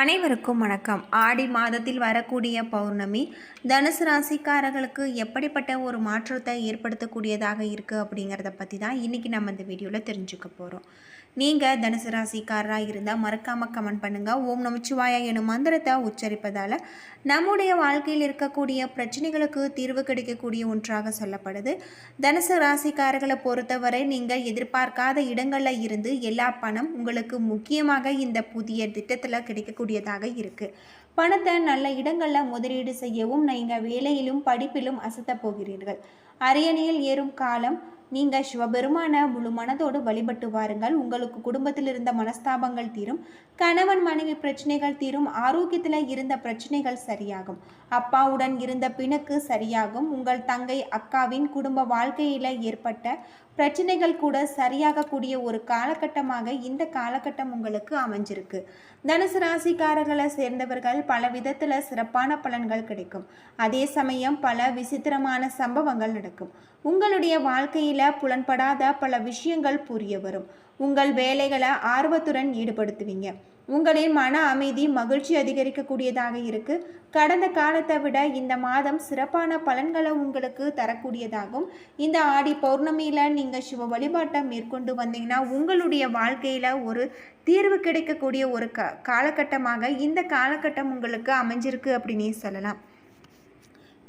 அனைவருக்கும் வணக்கம். ஆடி மாதத்தில் வரக்கூடிய பௌர்ணமி தனுசு ராசிக்காரர்களுக்கு எப்படிப்பட்ட ஒரு மாற்றத்தை ஏற்படுத்தக்கூடியதாக இருக்குது அப்படிங்கிறத பற்றி தான் இன்றைக்கி நம்ம இந்த வீடியோவில் தெரிஞ்சுக்க போகிறோம் நீங்கள் தனுசு ராசிக்காரராக இருந்தால் மறக்காமல் கமெண்ட் பண்ணுங்கள் ஓம் நமச்சிவாயா எனும் மந்திரத்தை உச்சரிப்பதால் நம்முடைய வாழ்க்கையில் இருக்கக்கூடிய பிரச்சனைகளுக்கு தீர்வு கிடைக்கக்கூடிய ஒன்றாக சொல்லப்படுது. தனுசு ராசிக்காரர்களை பொறுத்தவரை நீங்கள் எதிர்பார்க்காத இடங்களில் இருந்து எல்லா பணம் உங்களுக்கு முக்கியமாக இந்த புதிய திட்டத்தில் கிடைக்கக்கூடியதாக இருக்குது பணத்தை நல்ல இடங்களில் முதலீடு செய்யவும் நீங்கள் வேலையிலும் படிப்பிலும் அசத்தப் போகிறீர்கள். அரியணையில் ஏறும் காலம் நீங்கள் சிவபெருமான முழு மனதோடு வழிபட்டு வாருங்கள். உங்களுக்கு குடும்பத்தில் இருந்த மனஸ்தாபங்கள் தீரும். கணவன் மனைவி பிரச்சனைகள் தீரும். ஆரோக்கியத்தில் இருந்த பிரச்சனைகள் சரியாகும். அப்பாவுடன் இருந்த பிணக்கு சரியாகும். உங்கள் தங்கை அக்காவின் குடும்ப வாழ்க்கையில் ஏற்பட்ட பிரச்சனைகள் கூட சரியாகக்கூடிய ஒரு காலகட்டமாக இந்த காலகட்டம் உங்களுக்கு அமைஞ்சிருக்கு. தனுசு ராசிக்காரர்களை சேர்ந்தவர்கள் பல விதத்தில் சிறப்பான பலன்கள் கிடைக்கும். அதே சமயம் பல விசித்திரமான சம்பவங்கள் நடக்கும். உங்களுடைய வாழ்க்கையில் புலன்படாத பல விஷயங்கள் புரிய வரும். உங்கள் வேலைகளை ஆர்வத்துடன் ஈடுபடுத்துவீங்க. உங்களின் மன அமைதி மகிழ்ச்சி அதிகரிக்கக்கூடியதாக இருக்கு. கடந்த காலத்தை விட இந்த மாதம் சிறப்பான பலன்களை உங்களுக்கு தரக்கூடியதாகும். இந்த ஆடி பௌர்ணமியில் நீங்கள் சிவ வழிபாட்டை மேற்கொண்டு வந்தீங்கன்னா உங்களுடைய வாழ்க்கையில் ஒரு தீர்வு கிடைக்கக்கூடிய ஒரு க காலகட்டமாக இந்த காலகட்டம் உங்களுக்கு அமைஞ்சிருக்கு அப்படின்னே சொல்லலாம்.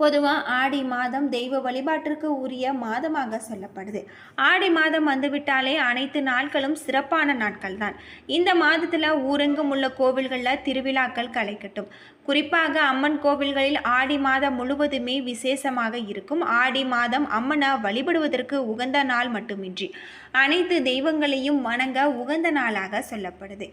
பொதுவாக ஆடி மாதம் தெய்வ வழிபாட்டிற்கு உரிய மாதமாக சொல்லப்படுது. ஆடி மாதம் வந்துவிட்டாலே அனைத்து நாட்களும் சிறப்பான நாட்கள் தான் இந்த மாதத்தில் ஊரெங்கும் உள்ள கோவில்களில் திருவிழாக்கள் கலைக்கட்டும். குறிப்பாக அம்மன் கோவில்களில் ஆடி மாதம் முழுவதுமே விசேஷமாக இருக்கும். ஆடி மாதம் அம்மனை வழிபடுவதற்கு உகந்த நாள் மட்டுமின்றி அனைத்து தெய்வங்களையும் வணங்க உகந்த நாளாக சொல்லப்படுது.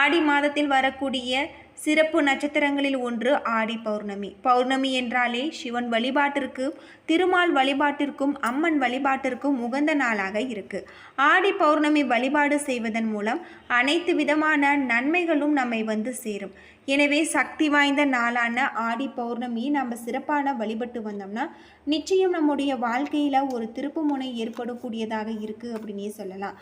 ஆடி மாதத்தில் வரக்கூடிய சிறப்பு நட்சத்திரங்களில் ஒன்று ஆடி பௌர்ணமி. பௌர்ணமி என்றாலே சிவன் வழிபாட்டிற்கு திருமால் வழிபாட்டிற்கும் அம்மன் வழிபாட்டிற்கும் உகந்த நாளாக இருக்கு. ஆடி பௌர்ணமி வழிபாடு செய்வதன் மூலம் அனைத்து விதமான நன்மைகளும் நம்மை வந்து சேரும். எனவே சக்தி வாய்ந்த நாளான ஆடி பௌர்ணமி நம்ம சிறப்பான வழிபட்டு வந்தோம்னா நிச்சயம் நம்முடைய வாழ்க்கையில் ஒரு திருப்புமுனை ஏற்படக்கூடியதாக இருக்குது அப்படின்னே சொல்லலாம்.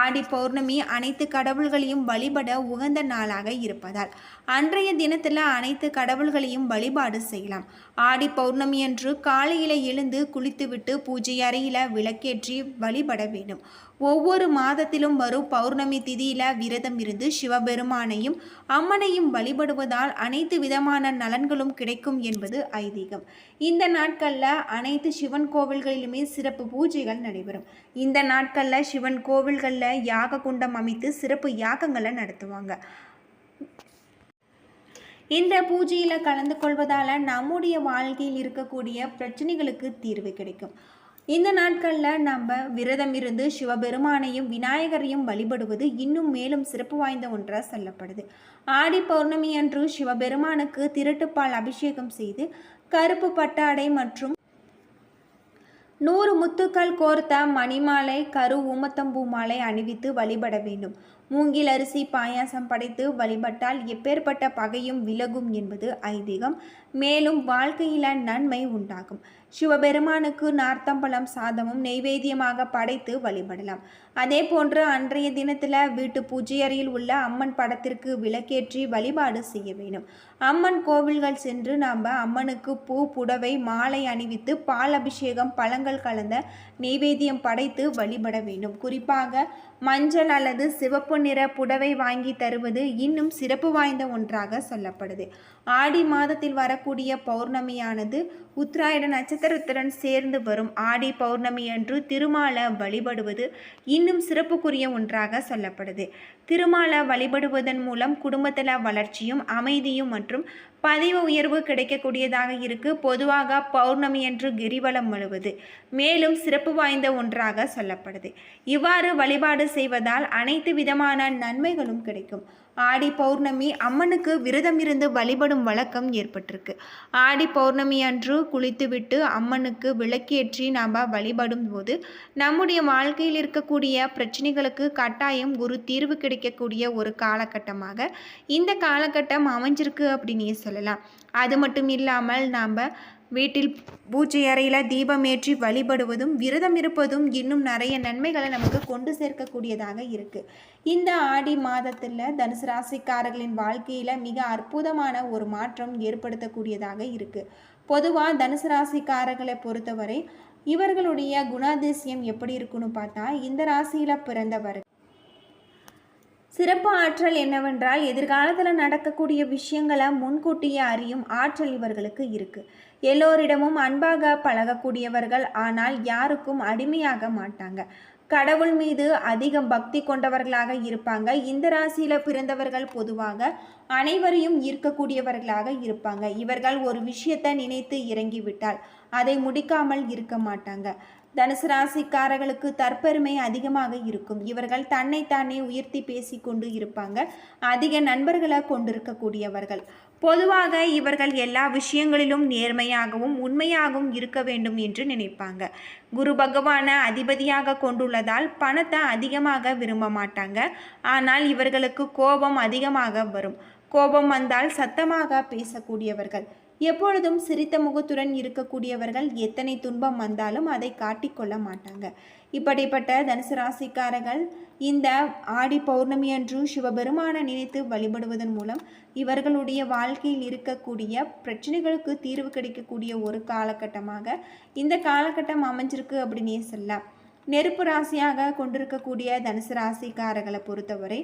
ஆடி பௌர்ணமி அனைத்து கடவுள்களையும் வழிபட உகந்த நாளாக இருப்பதால் அன்றைய தினத்தில் அனைத்து கடவுள்களையும் வழிபாடு செய்யலாம். ஆடி பௌர்ணமி அன்று காலையில் எழுந்து குளித்துவிட்டு பூஜை அறையில் விளக்கேற்றி வழிபட வேண்டும். ஒவ்வொரு மாதத்திலும் வரும் பௌர்ணமி திதியில விரதம் இருந்து சிவபெருமானையும் அம்மனையும் வழிபடுவதால் அனைத்து விதமான நலன்களும் கிடைக்கும் என்பது ஐதீகம். இந்த நாட்களில் அனைத்து சிவன் கோவில்களிலுமே சிறப்பு பூஜைகள் நடைபெறும். இந்த நாட்களில் சிவன் கோவில்களில் யாக குண்டம் அமைத்து சிறப்பு யாகங்களை நடத்துவாங்க. இந்த பூஜையில் கலந்து கொள்வதால் நம்முடைய வாழ்க்கையில் இருக்கக்கூடிய பிரச்சனைகளுக்கு தீர்வு கிடைக்கும். இந்த நாட்களில் நம்ம விரதம் இருந்து சிவபெருமானையும் விநாயகரையும் வழிபடுவது இன்னும் மேலும் சிறப்பு வாய்ந்த ஒன்றாக சொல்லப்படுது. ஆடி பௌர்ணமி அன்று சிவபெருமானுக்கு திரட்டுப்பால் அபிஷேகம் செய்து கருப்பு பட்டாடை மற்றும் நூறு முத்துக்கள் கோர்த்த மணிமாலை கரு ஊமத்தம்பூ மாலை அணிவித்து வழிபட வேண்டும். மூங்கில் அரிசி பாயாசம் படைத்து வழிபட்டால் எப்பேற்பட்ட பகையும் விலகும் என்பது ஐதீகம். மேலும் வாழ்க்கையில நன்மை உண்டாகும். சிவபெருமானுக்கு நார்த்தம்பழம் சாதமும் நெய்வேத்தியமாக படைத்து வழிபடலாம். அதே போன்று அன்றைய தினத்தில் வீட்டு பூஜை அறையில் உள்ள அம்மன் படத்திற்கு விளக்கேற்றி வழிபாடு செய்ய வேண்டும். அம்மன் கோவில்கள் சென்று நாம் அம்மனுக்கு பூ புடவை மாலை அணிவித்து பால் அபிஷேகம் பழங்கள் கலந்த நெய்வேத்தியம் படைத்து வழிபட வேண்டும். குறிப்பாக மஞ்சள் அல்லது சிவப்பு நிற புடவை வாங்கி தருவது இன்னும் சிறப்பு வாய்ந்த ஒன்றாக சொல்லப்படுது. ஆடி மாதத்தில் வரக்கூடிய பௌர்ணமியானது உத்ராயண நட்சத்திரத்துடன் சேர்ந்து வரும். ஆடி பௌர்ணமி அன்று திருமாலை வழிபடுவது இன்னும் சிறப்புக்குரிய ஒன்றாக சொல்லப்படுது. திருமாலை வழிபடுவதன் மூலம் குடும்பத்தில் வளர்ச்சியும் அமைதியும் மற்றும் பதிவு உயர்வு கிடைக்கக்கூடியதாக இருக்கு. பொதுவாக பௌர்ணமி என்று கிரிவலம் முழுவது. மேலும் சிறப்பு வாய்ந்த ஒன்றாக சொல்லப்படுது. இவ்வாறு வழிபாடு செய்வதால் அனைத்து விதமான நன்மைகளும் கிடைக்கும். ஆடி பௌர்ணமி அம்மனுக்கு விரதம் இருந்து வழிபடும் வழக்கம் ஏற்பட்டிருக்கு. ஆடி பௌர்ணமி அன்று குளித்துவிட்டு அம்மனுக்கு விளக்கேற்றி நாம் வழிபடும் போது நம்முடைய வாழ்க்கையில் இருக்கக்கூடிய பிரச்சனைகளுக்கு கட்டாயம் ஒரு தீர்வு கிடைக்கக்கூடிய ஒரு காலகட்டமாக இந்த காலகட்டம் அமைஞ்சிருக்கு அப்படின்னே சொல்லலாம். அது மட்டும் இல்லாமல் நாம் வீட்டில் பூஜை அறையில் தீபம் ஏற்றி வழிபடுவதும் விரதம் இருப்பதும் இன்னும் நிறைய நன்மைகளை நமக்கு கொண்டு சேர்க்கக்கூடியதாக இருக்குது இந்த ஆடி மாதத்தில் தனுசு ராசிக்காரர்களின் வாழ்க்கையில் மிக அற்புதமான ஒரு மாற்றம் ஏற்படுத்தக்கூடியதாக இருக்குது பொதுவாக தனுசு ராசிக்காரர்களை பொறுத்தவரை இவர்களுடைய குணாதிசயம் எப்படி இருக்குன்னு பார்த்தா இந்த ராசியில் பிறந்தவர். சிறப்பு ஆற்றல் என்னவென்றால் எதிர்காலத்தில் நடக்கக்கூடிய விஷயங்களை முன்கூட்டியே அறியும் ஆற்றல் இவர்களுக்கு இருக்கு. எல்லோரிடமும் அன்பாக பழகக்கூடியவர்கள் ஆனால் யாருக்கும் அடிமையாக மாட்டாங்க. கடவுள் மீது அதிகம் பக்தி கொண்டவர்களாக இருப்பாங்க. இந்த ராசியில் பிறந்தவர்கள் பொதுவாக அனைவரையும் ஈர்க்கக்கூடியவர்களாக இருப்பாங்க. இவர்கள் ஒரு விஷயத்தை நினைத்து இறங்கிவிட்டால் அதை முடிக்காமல் இருக்க மாட்டாங்க. தனுசு ராசிக்காரர்களுக்கு தற்பெருமை அதிகமாக இருக்கும். இவர்கள் தன்னைத்தானே உயர்த்தி பேசிக்கொண்டு இருப்பாங்க. அதிக நண்பர்களை கொண்டிருக்கக்கூடியவர்கள். பொதுவாக இவர்கள் எல்லா விஷயங்களிலும் நேர்மையாகவும் உண்மையாகவும் இருக்க வேண்டும் என்று நினைப்பாங்க. குரு பகவான அதிபதியாக கொண்டுள்ளதால் பணத்தை அதிகமாக விரும்ப மாட்டாங்க. ஆனால் இவர்களுக்கு கோபம் அதிகமாக வரும். கோபம் வந்தால் சத்தமாக பேசக்கூடியவர்கள். எப்பொழுதும் சிரித்த முகத்துடன் இருக்கக்கூடியவர்கள் எத்தனை துன்பம் வந்தாலும் அதை காட்டிக்கொள்ள மாட்டாங்க. இப்படிப்பட்ட தனுசு ராசிக்காரர்கள் இந்த ஆடி பௌர்ணமி அன்று சிவபெருமானை நினைத்து வழிபடுவதன் மூலம் இவர்களுடைய வாழ்க்கையில் இருக்கக்கூடிய பிரச்சனைகளுக்கு தீர்வு கிடைக்கக்கூடிய ஒரு காலகட்டமாக இந்த காலகட்டம் அமைஞ்சிருக்கு அப்படின்னே சொல்லலாம். நெருப்பு ராசியாக கொண்டிருக்கக்கூடிய தனுசு ராசிக்காரர்களை பொறுத்தவரை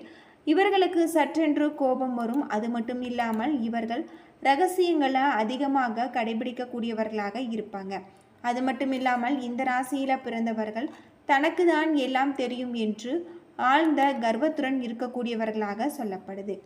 இவர்களுக்கு சற்றென்று கோபம் வரும். அது மட்டும் இல்லாமல் இவர்கள் ரகசியங்களை அதிகமாக கடைபிடிக்கக்கூடியவர்களாக இருப்பாங்க. அது மட்டும் இல்லாமல் இந்த ராசியில் பிறந்தவர்கள் தனக்கு தான் எல்லாம் தெரியும் என்று ஆழ்ந்த கர்வத்துடன் இருக்கக்கூடியவர்களாக சொல்லப்படுது.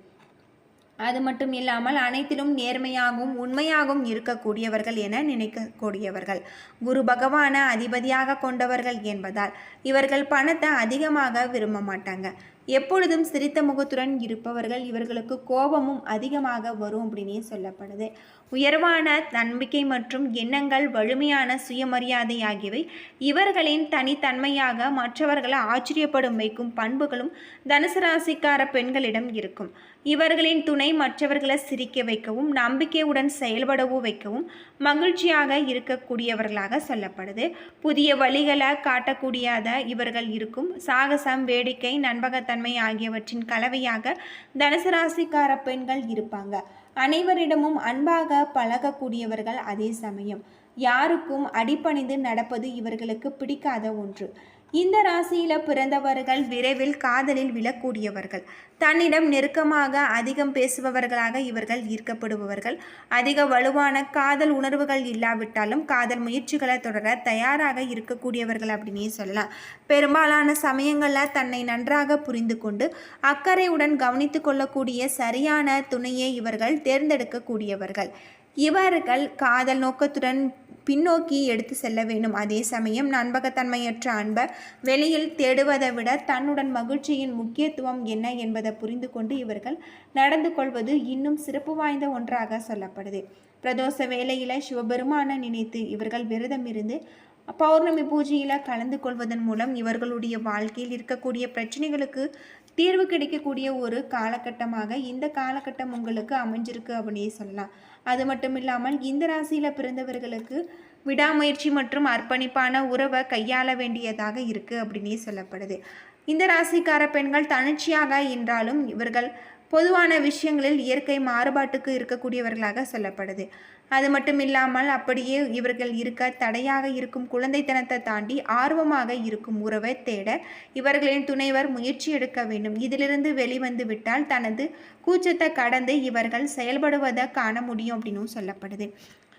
அது மட்டும் இல்லாமல் அனைத்திலும் நேர்மையாகவும் உண்மையாகவும் இருக்கக்கூடியவர்கள் என நினைக்கக்கூடியவர்கள். குரு பகவான அதிபதியாக கொண்டவர்கள் என்பதால் இவர்கள் பணத்தை அதிகமாக விரும்ப மாட்டாங்க. எப்பொழுதும் சிரித்த முகத்துடன் இருப்பவர்கள் இவர்களுக்கு கோபமும் அதிகமாக வரும் அப்படின்னே சொல்லப்படுது. உயர்வான நம்பிக்கை மற்றும் எண்ணங்கள் வலிமையான சுயமரியாதை ஆகியவை இவர்களின் தனித்தன்மையாக மற்றவர்களை ஆச்சரியப்படும் வைக்கும் பண்புகளும் தனுசு ராசிக்கார பெண்களிடம் இருக்கும். இவர்களின் துணை மற்றவர்களை சிரிக்க வைக்கவும் நம்பிக்கையுடன் செயல்படவும் வைக்கவும் மகிழ்ச்சியாக இருக்கக்கூடியவர்களாக சொல்லப்படுது. புதிய வழிகளை காட்டக்கூடியத இவர்கள் இருக்கும். சாகசம் வேடிக்கை தன்மை ஆகியவற்றின் கலவையாக தனுசு ராசிக்கார பெண்கள் இருப்பாங்க. அனைவரிடமும் அன்பாக பழகக்கூடியவர்கள் அதே சமயம். யாருக்கும் அடிப்பணிந்து நடப்பது இவர்களுக்கு பிடிக்காத ஒன்று. இந்த ராசியில் பிறந்தவர்கள் விரைவில் காதலில் விழக்கூடியவர்கள். தன்னிடம் நெருக்கமாக அதிகம் பேசுபவர்களாக இவர்கள் ஈர்க்கப்படுபவர்கள். அதிக வலுவான காதல் உணர்வுகள் இல்லாவிட்டாலும் காதல் முயற்சிகளை தொடர தயாராக இருக்கக்கூடியவர்கள் அப்படின்னே சொல்லலாம். பெரும்பாலான சமயங்களில் தன்னை நன்றாக புரிந்து கொண்டு அக்கறையுடன் கவனித்து கொள்ளக்கூடிய சரியான துணையை இவர்கள் தேர்ந்தெடுக்கக்கூடியவர்கள். இவர்கள் காதல் நோக்கத்துடன் பின்னோக்கி எடுத்து செல்ல வேண்டும். அதே சமயம் நண்பகத்தன்மையற்ற அன்பை வெளியில் தேடுவதை விட தன்னுடன் மகிழ்ச்சியின் முக்கியத்துவம் என்ன என்பதை புரிந்து கொண்டு இவர்கள் நடந்து கொள்வது இன்னும் சிறப்பு வாய்ந்த ஒன்றாக சொல்லப்படுது. பிரதோஷ வேலையில் சிவபெருமானை நினைத்து இவர்கள் விரதம் இருந்து பௌர்ணமி பூஜையில் கலந்து கொள்வதன் மூலம் இவர்களுடைய வாழ்க்கையில் இருக்கக்கூடிய பிரச்சனைகளுக்கு தீர்வு கிடைக்கக்கூடிய ஒரு காலகட்டமாக இந்த காலகட்டம் உங்களுக்கு அமைஞ்சிருக்கு அப்படின்னே சொல்லலாம். அது மட்டும் இல்லாமல் இந்த ராசியில் பிறந்தவர்களுக்கு விடாமுயற்சி மற்றும் அர்ப்பணிப்பான உறவை கையாள வேண்டியதாக இருக்குது அப்படின்னே சொல்லப்படுது. இந்த ராசிக்கார பெண்கள் தனிச்சையாக என்றாலும் இவர்கள் பொதுவான விஷயங்களில் இயற்கை மாறுபாட்டுக்கு இருக்கக்கூடியவர்களாக சொல்லப்படுது. அது மட்டும் இல்லாமல் அப்படியே இவர்கள் இருக்க தடையாக இருக்கும் குழந்தைத்தனத்தை தாண்டி ஆர்வமாக இருக்கும் உறவை தேட இவர்களின் துணைவர் முயற்சி எடுக்க வேண்டும். இதிலிருந்து வெளிவந்து விட்டால் தனது கூச்சத்தை கடந்து இவர்கள் செயல்படுவதை காண முடியும் அப்படின்னும் சொல்லப்படுது.